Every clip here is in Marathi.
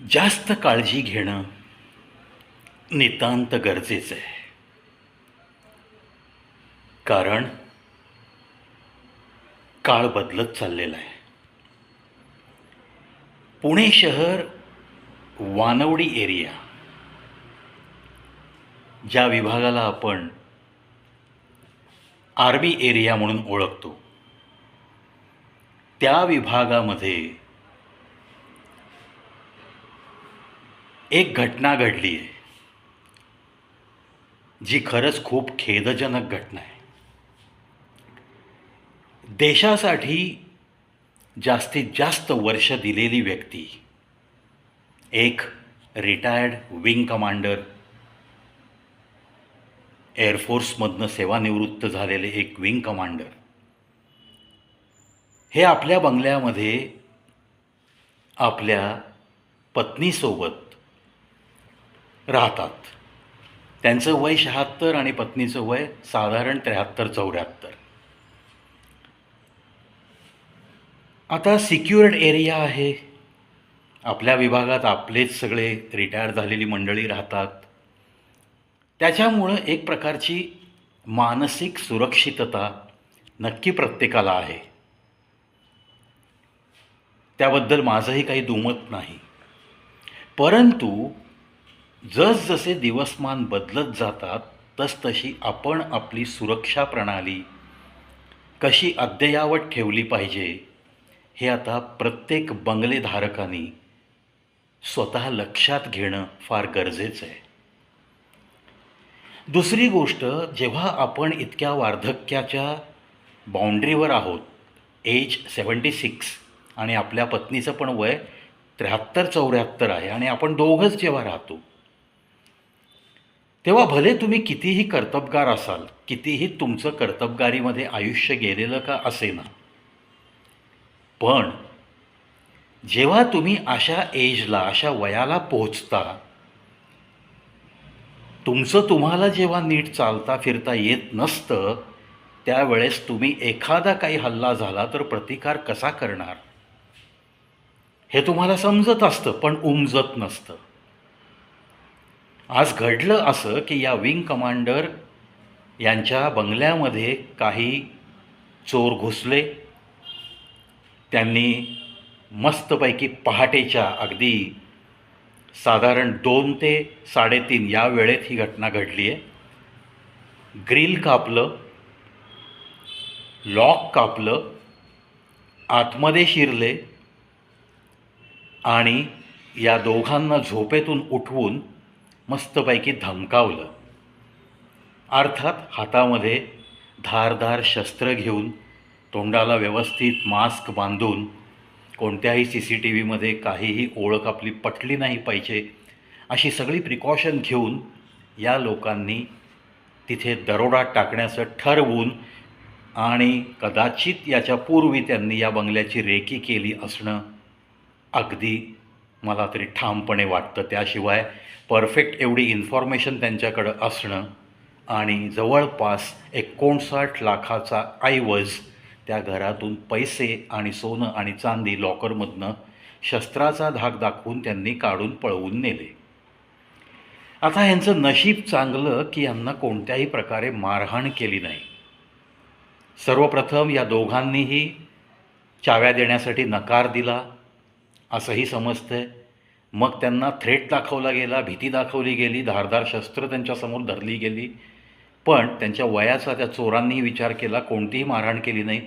जास्त काळजी घेणं नितांत गरजेचं आहे. कारण काळ बदलत चाललेला आहे. पुणे शहर वानवडी एरिया ज्या विभागाला आपण आर्मी एरिया म्हणून ओळखतो त्या विभागामध्ये एक घटना घडली आहे जी खरंच खूप खेदजनक घटना आहे. देशासाठी जास्तीत जास्त वर्ष दिलेली व्यक्ती एक रिटायर्ड विंग कमांडर एअरफोर्समधनं सेवानिवृत्त झालेले एक विंग कमांडर हे आपल्या बंगल्यामध्ये आपल्या पत्नीसोबत राहतात. त्यांचं वय शहात्तर आणि पत्नीचं वय साधारण त्र्याहत्तर चौऱ्याहत्तर. आता सिक्युअर्ड एरिया आहे. आपल्या विभागात आपलेच सगळे रिटायर झालेली मंडळी राहतात. त्याच्यामुळं एक प्रकारची मानसिक सुरक्षितता नक्की प्रत्येकाला आहे. त्याबद्दल माझंही काही दुमत नाही. परंतु जसजसे दिवसमान बदलत जातात तसतशी आपण आपली सुरक्षा प्रणाली कशी अद्ययावत ठेवली पाहिजे हे आता प्रत्येक बंगलेधारकांनी स्वतः लक्षात घेणं फार गरजेचं आहे दुसरी गोष्ट जेव्हा आपण इतक्या वार्धक्याच्या बाउंड्रीवर आहोत एज सेवन्टी सिक्स आणि आपल्या पत्नीचं पण वय त्र्याहत्तर चौऱ्याहत्तर आहे आणि आपण दोघंच जेव्हा राहतो तेव्हा भले तुम्ही कितीही कर्तबगार असाल कितीही तुमचं कर्तबगारीमध्ये आयुष्य गेलेलं का असेना. पण जेव्हा तुम्ही अशा एजला अशा वयाला पोहोचता तुमचं तुम्हाला जेव्हा नीट चालता फिरता येत नसतं त्यावेळेस तुम्ही एखादा काही हल्ला झाला तर प्रतिकार कसा करणार? हे तुम्हाला समजत असतं पण उमजत नसतं. आज घडलं असं की या विंग कमांडर यांच्या बंगल्यामध्ये काही चोर घुसले. त्यांनी मस्तपैकी पहाटेच्या अगदी साधारण दोन ते साडेतीन या वेळेत ही घटना घडली आहे. ग्रिल कापलं लॉक कापलं आतमध्ये शिरले आणि या दोघांना झोपेतून उठवून मस्तपैकी धमकावलं. अर्थात हातामध्ये धारधार शस्त्र घेऊन तोंडाला व्यवस्थित मास्क बांधून कोणत्याही सी सी टी व्हीमध्ये काहीही ओळख आपली पटली नाही पाहिजे अशी सगळी प्रिकॉशन घेऊन या लोकांनी तिथे दरोडा टाकण्याचं ठरवून आणि कदाचित याच्या पूर्वी त्यांनी या बंगल्याची रेकी केली असणं अगदी मला तरी ठामपणे वाटतं त्याशिवाय परफेक्ट एवढी इन्फॉर्मेशन त्यांच्याकडं असणं आणि जवळपास एकोणसाठ लाखाचा ऐवज त्या घरातून पैसे आणि सोनं आणि चांदी लॉकरमधनं शस्त्राचा धाक दाखवून त्यांनी काढून पळवून नेले. आता ह्यांचं नशीब चांगलं की यांना कोणत्याही प्रकारे मारहाण केली नाही. सर्वप्रथम या दोघांनीही चाव्या देण्यासाठी नकार दिला. असंही समजतंय. मग त्यांना थ्रेट दाखवला गेला भीती दाखवली गेली धारदार शस्त्र त्यांच्यासमोर धरली गेली. पण त्यांच्या वयाचा त्या चोरांनीही विचार केला कोणतीही मारहाण केली नाही.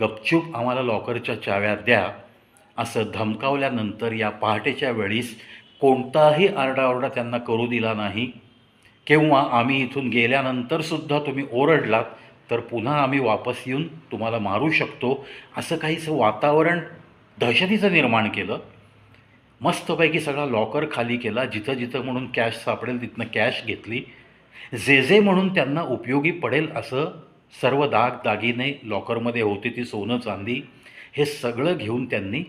गपचूप आम्हाला लॉकरच्या चाव्या द्या. असं धमकावल्यानंतर या पहाटेच्या वेळीस कोणताही आरडाओरडा त्यांना करू दिला नाही. किंवा आम्ही इथून गेल्यानंतरसुद्धा तुम्ही ओरडलात तर पुन्हा आम्ही वापस येऊन तुम्हाला मारू शकतो. असं काहीचं वातावरण दहशतीचं निर्माण केलं. मस्तपैकी सगळा लॉकर खाली केला. जिथं जिथं म्हणून कॅश सापडेल तिथनं कॅश घेतली. जे जे म्हणून त्यांना उपयोगी पडेल असं सर्व दाग दागिने लॉकरमध्ये होते ती सोनं चांदी हे सगळं घेऊन त्यांनी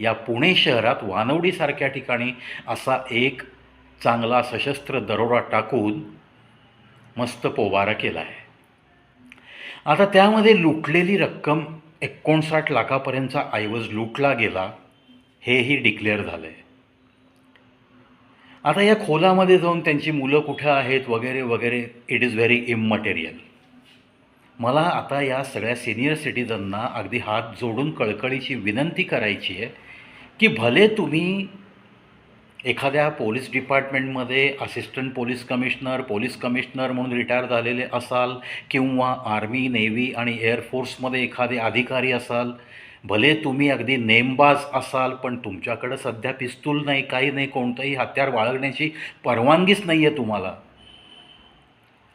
या पुणे शहरात वानवडीसारख्या ठिकाणी असा एक चांगला सशस्त्र दरोडा टाकून मस्त पोबारा केला आहे आता त्यामध्ये लुटलेली रक्कम एकोणसाठ लाखापर्यंतचा ऐवज लुटला गेला हेही डिक्लेअर झालं आहे आता या खोलामध्ये जाऊन त्यांची मुलं कुठं आहेत वगैरे वगैरे इट इज व्हेरी इममटेरियल मला आता या सगळ्या सिनियर सिटीजनना अगदी हात जोडून कळकळीची विनंती करायची आहे की भले तुम्ही एखाद्या पोलीस डिपार्टमेंटमध्ये assistant police commissioner police commissioner म्हणून रिटायर झालेले असाल किंवा आर्मी नेव्ही आणि एअरफोर्समध्ये एखादे अधिकारी असाल भले तुम्ही अगदी नेमबाज असाल पण तुमच्याकडं सध्या पिस्तूल नाही काही नाही कोणतंही हत्यार बाळगण्याची परवानगीच नाही आहे तुम्हाला.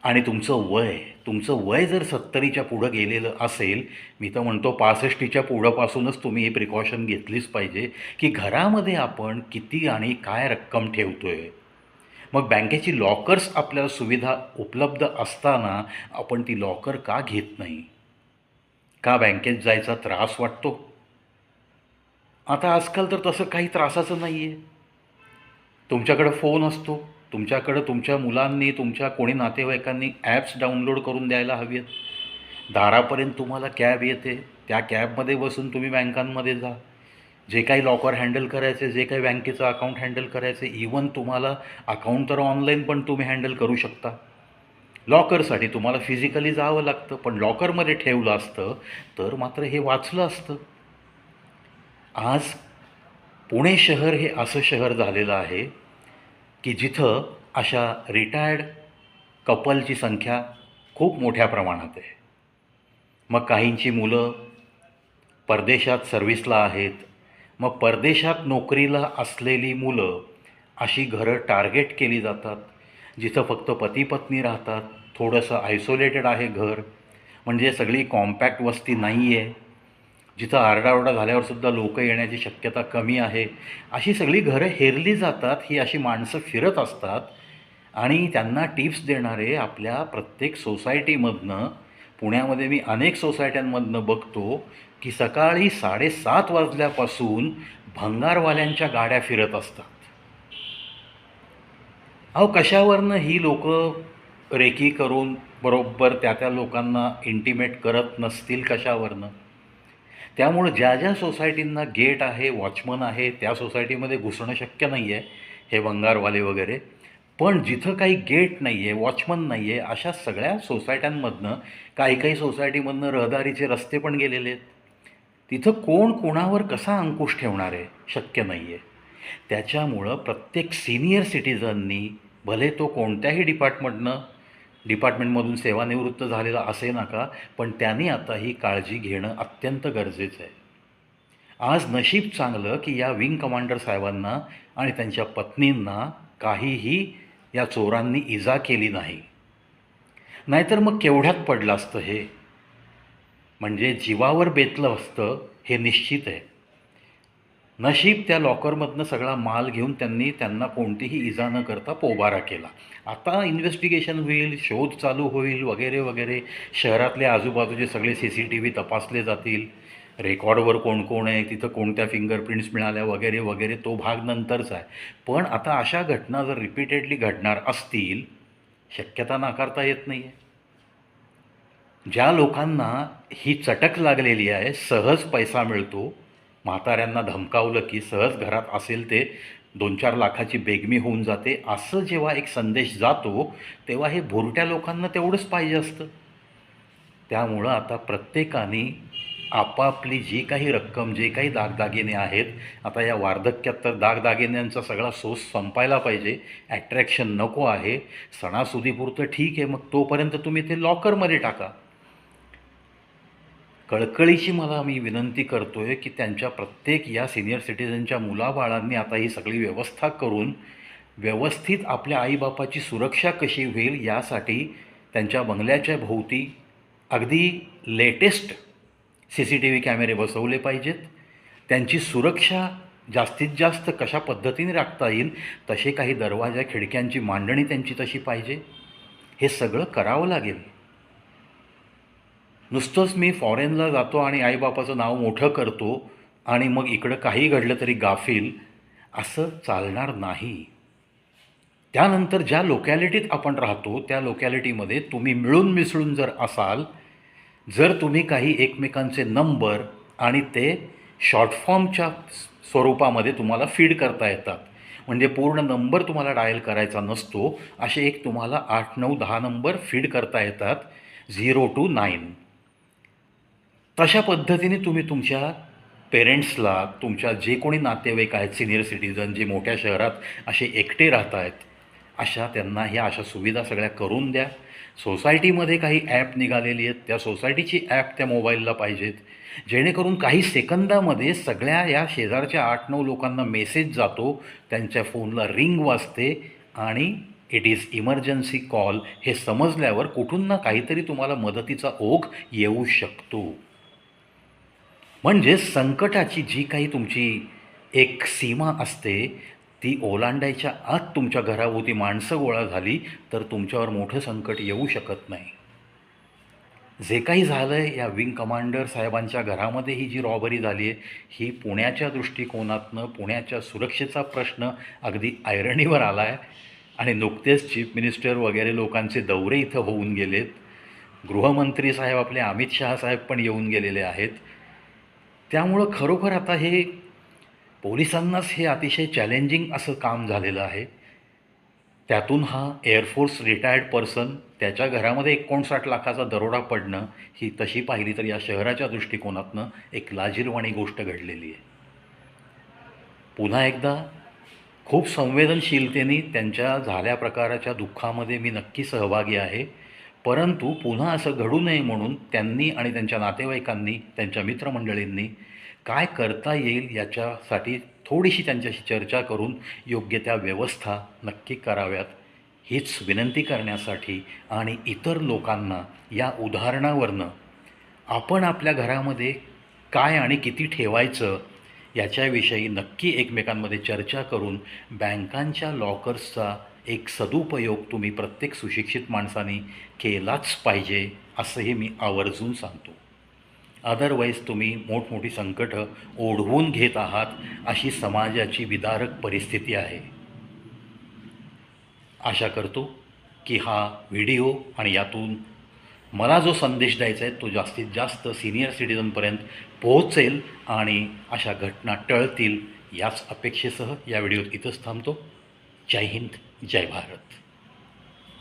आणि तुमचं वय तुमचं वय जर सत्तरीच्या पुढं गेलेलं असेल मी तर म्हणतो पासष्टीच्या पुढंपासूनच तुम्ही ही प्रिकॉशन घेतलीच पाहिजे की घरामध्ये आपण किती आणि काय रक्कम ठेवतो आहे मग बँकेची लॉकर्स आपल्याला सुविधा उपलब्ध असताना आपण ती लॉकर का घेत नाही? का बँकेत जायचा त्रास वाटतो? आता आजकाल तर तसं काही त्रासाचं नाही आहे तुमच्याकडं फोन असतो. तुमच्याकडं तुमच्या मुलांनी तुमच्या कोणी नातेवाईकांनी ॲप्स डाउनलोड करून द्यायला हवी आहेत दारापर्यंत तुम्हाला कॅब येते. त्या कॅबमध्ये बसून तुम्ही बँकांमध्ये जा. जे काही लॉकर हँडल करायचे जे काही बँकेचं अकाउंट हँडल करायचे इवन तुम्हाला अकाउंट तर ऑनलाईन पण तुम्ही हँडल करू शकता. लॉकरसाठी तुम्हाला फिजिकली जावं लागतं पण लॉकरमध्ये ठेवलं असतं तर मात्र हे वाचलं असतं. आज पुणे शहर हे असं शहर झालेलं आहे की जिथं अशा रिटायर्ड कपलची संख्या खूप मोठ्या प्रमाणात आहे. मग काहींची मुलं परदेशात सर्व्हिसला आहेत. मग परदेशात नोकरीला असलेली मुलं अशी घरं टार्गेट केली जातात जिथं फक्त पती पत्नी राहतात. थोडंसं आयसोलेटेड आहे घर. म्हणजे सगळी कॉम्पॅक्ट वस्ती नाही आहे जिथं आरडाओरडा झाल्यावर सुद्धा लोक येण्याची शक्यता कमी आहे. अशी सगळी घरं हेरली जातात ही अशी माणसं फिरत असतात आणि त्यांना टिप्स देणारे आपल्या प्रत्येक सोसायटीमधनं पुण्यामध्ये मी अनेक सोसायट्यांमधनं बघतो की सकाळी साडेसात वाजल्यापासून भंगारवाल्यांच्या गाड्या फिरत असतात. अहो कशावरनं ही लोक रेकी करून बरोबर त्या त्या लोकांना इंटिमेट करत नसतील कशावरनं? त्यामुळं ज्या ज्या सोसायटींना गेट आहे वॉचमन आहे त्या सोसायटीमध्ये घुसणं शक्य नाही आहे हे बंगारवाले वगैरे. पण जिथं काही गेट नाही आहे वॉचमन नाही आहे अशा सगळ्या सोसायट्यांमधनं काही काही सोसायटीमधनं रहदारीचे रस्ते पण गेलेले आहेत. तिथं कोण कोणावर कसा अंकुश ठेवणार आहे शक्य नाही आहे त्याच्यामुळं प्रत्येक सिनियर सिटीजननी भले तो कोणत्याही डिपार्टमेंटनं डिपार्टमेंटमधून सेवानिवृत्त झालेला असे नका पण त्यांनी आता ही काळजी घेणं अत्यंत गरजेचं आहे. आज नशीब चांगलं की या विंग कमांडर साहेबांना आणि त्यांच्या पत्नींना काहीही या चोरांनी इजा केली नाही. नाहीतर मग केवढ्यात पडलं असतं हे? म्हणजे जीवावर बेतलं असतं हे निश्चित आहे. नशीब त्या लॉकरमधनं सगळा माल घेऊन त्यांनी त्यांना कोणतीही इजा न करता पोबारा केला. आता इन्व्हेस्टिगेशन होईल शोध चालू होईल वगैरे वगैरे. शहरातले आजूबाजूचे सगळे सी सी टी व्ही तपासले जातील. रेकॉर्डवर कोण कोण आहे तिथं कोणत्या फिंगरप्रिंट्स मिळाल्या वगैरे वगैरे. तो भाग नंतरचा आहे. पण आता अशा घटना जर रिपीटेडली घडणार असतील शक्यता नाकारता येत नाही आहे ज्या लोकांना ही चटक लागलेली आहे सहज पैसा मिळतो म्हाताऱ्यांना धमकावलं की सहज घरात असेल ते दोन चार लाखाची बेगमी होऊन जाते असं जेव्हा एक संदेश जातो तेव्हा हे भोरट्या लोकांना तेवढंच पाहिजे असतं. त्यामुळं आता प्रत्येकाने आपापली जी काही रक्कम जे काही दागदागिने आहेत आता या वार्धक्यात तर दागदागिन्यांचा सगळा सोस संपायला पाहिजे ॲट्रॅक्शन नको आहे सणासुदीपुरतं ठीक आहे मग तोपर्यंत तुम्ही ते लॉकरमध्ये टाका. कळकळीची मला मी विनंती करतो आहे की त्यांच्या प्रत्येक या सिनियर सिटीजनच्या मुलाबाळांनी आता ही सगळी व्यवस्था करून व्यवस्थित आपल्या आईबापाची सुरक्षा कशी होईल यासाठी त्यांच्या बंगल्याच्या भोवती अगदी latest C C T V कॅमेरे बसवले पाहिजेत. त्यांची सुरक्षा जास्तीत जास्त कशा पद्धतीने राखता येईल तसे काही दरवाजा खिडक्यांची मांडणी त्यांची तशी पाहिजे. हे सगळं करावं लागेल. नुसतंच मी फॉरेनला जातो आणि आईबापाचं नाव मोठं करतो आणि मग इकडं काही घडलं तरी गाफील असं चालणार नाही. त्यानंतर ज्या लोकॅलिटीत आपण राहतो त्या लोकॅलिटीमध्ये तुम्ही मिळून मिसळून जर असाल जर तुम्ही काही एकमेकांचे नंबर आणि ते शॉर्टफॉर्मच्या स्वरूपामध्ये तुम्हाला फीड करता येतात म्हणजे पूर्ण नंबर तुम्हाला डायल करायचा नसतो असे एक तुम्हाला आठ नऊ दहा नंबर फीड करता येतात झिरो टू नाईन तशा पद्धतीने तुम्ही तुमच्या पेरेंट्सला तुमच्या जे कोणी नातेवाईक आहेत सिनियर सिटीजन जे मोठ्या शहरात असे एकटे राहत आहेत अशा त्यांना ह्या अशा सुविधा सगळ्या करून द्या. सोसायटीमध्ये काही ॲप निघालेली आहेत. त्या सोसायटीची ॲप त्या मोबाईलला पाहिजेत. जेणेकरून काही सेकंदामध्ये सगळ्या या शेजारच्या आठ नऊ लोकांना मेसेज जातो त्यांच्या फोनला रिंग वाजते आणि इट इज इमर्जन्सी कॉल हे समजल्यावर कुठून ना काहीतरी तुम्हाला मदतीचा ओघ येऊ शकतो. म्हणजे संकटाची जी काही तुमची एक सीमा असते ती ओलांडायच्या आत तुमच्या घराभोवती माणसं गोळा झाली तर तुमच्यावर मोठं संकट येऊ शकत नाही. जे काही झालं आहे या विंग कमांडर साहेबांच्या घरामध्ये ही जी रॉबरी झाली आहे ही पुण्याच्या दृष्टिकोनातनं पुण्याच्या सुरक्षेचा प्रश्न अगदी आयरणीवर आला आहे आणि नुकतेच चीफ मिनिस्टर वगैरे लोकांचे दौरे इथं होऊन गेलेत. गृहमंत्री साहेब आपले अमित शहा साहेब पण येऊन गेलेले आहेत. त्यामुळं खरोखर आता हे पोलिसांनाच हे अतिशय चॅलेंजिंग असं काम झालेलं आहे. त्यातून हा एअरफोर्स रिटायर्ड पर्सन त्याच्या घरामध्ये एकोणसाठ लाखाचा दरोडा पडणं ही तशी पाहिली तर या शहराच्या दृष्टिकोनातनं एक लाजीरवाणी गोष्ट घडलेली आहे. पुन्हा एकदा खूप संवेदनशीलतेने त्यांच्या झाल्या प्रकाराच्या दुःखामध्ये मी नक्की सहभागी आहे. परंतु पुन्हा असं घडू नये म्हणून त्यांनी आणि त्यांच्या नातेवाईकांनी त्यांच्या मित्रमंडळींनी काय करता येईल याच्यासाठी थोडीशी त्यांच्याशी चर्चा करून योग्य त्या व्यवस्था नक्की कराव्यात हीच विनंती करण्यासाठी आणि इतर लोकांना या उदाहरणावरनं आपण आपल्या घरामध्ये काय आणि किती ठेवायचं याच्याविषयी नक्की एकमेकांमध्ये चर्चा करून बँकांच्या लॉकर्सचा एक सदुपयोग तुम्ही प्रत्येक सुशिक्षित माणसाने केलाच पाहिजे असंही मी आवर्जून सांगतो. अदरवाईज तुम्ही मोठमोठी संकटं ओढवून घेत आहात अशी समाजाची विदारक परिस्थिती आहे. आशा करतो की हा व्हिडिओ आणि यातून मला जो संदेश द्यायचा आहे तो जास्तीत जास्त सिनियर सिटीजनपर्यंत पोहोचेल आणि अशा घटना टळतील याच अपेक्षेसह या व्हिडिओत इथंच थांबतो. जय हिंद. जय भारत.